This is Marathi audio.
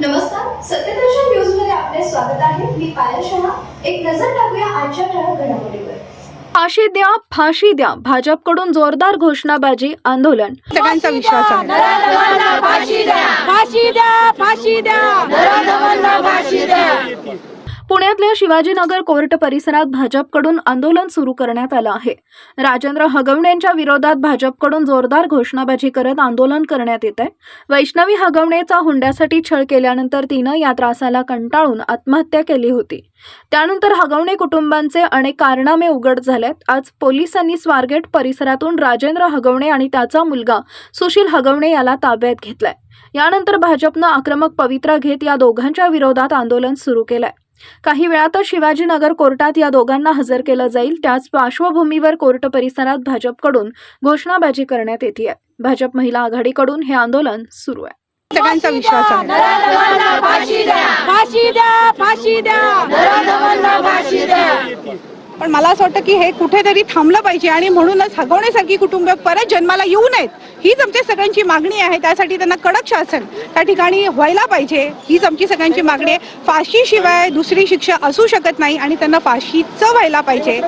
नमस्कार सत्यदर्शन न्यूजमध्ये आपले स्वागत आहे. मी पायल शहा. एक नजर टाकूया आजच्या ठळक घडामोडीवर. फाशी द्या फाशी द्या. भाजपकडून जोरदार घोषणाबाजी आंदोलन. सगळ्यांचा विश्वास आहे. फाशी द्या. फाशी द्या फाशी द्या. पुण्यातल्या शिवाजीनगर कोर्ट परिसरात भाजपकडून आंदोलन सुरू करण्यात आलं आहे. राजेंद्र हगवणेंच्या विरोधात भाजपकडून जोरदार घोषणाबाजी करत आंदोलन करण्यात येत आहे. वैष्णवी हगवणेचा हुंड्यासाठी छळ केल्यानंतर तिनं या त्रासाला कंटाळून आत्महत्या केली होती. त्यानंतर हगवणे कुटुंबांचे अनेक कारनामे उघड झालेत आज पोलिसांनी स्वारगेट परिसरातून राजेंद्र हगवणे आणि त्याचा मुलगा सुशील हगवणे याला ताब्यात घेतलाय. यानंतर भाजपनं आक्रमक पवित्रा घेत या दोघांच्या विरोधात आंदोलन सुरू केलंय. काही वेळातच शिवाजीनगर कोर्टात या दोघांना हजर केलं जाईल. त्याच पार्श्वभूमीवर कोर्ट परिसरात भाजपकडून घोषणाबाजी करण्यात येते भाजप महिला आघाडीकडून हे आंदोलन सुरू आहे. सगळ्यांचा विश्वास आहे. फाशी द्या फाशी द्या. फाशी द्या फाशी द्या. पण मला असं वाटतं की हे कुठेतरी थांबलं पाहिजे आणि म्हणूनच हगवण्यासारखी कुटुंब परत जन्माला येऊ नयेत. हीच आमची सगळ्यांची मागणी आहे. त्यासाठी त्यांना कडक शासन त्या ठिकाणी व्हायला पाहिजे. हीच आमची सगळ्यांची मागणी आहे. फाशीशिवाय दुसरी शिक्षा असू शकत नाही आणि त्यांना फाशीचं व्हायला पाहिजे.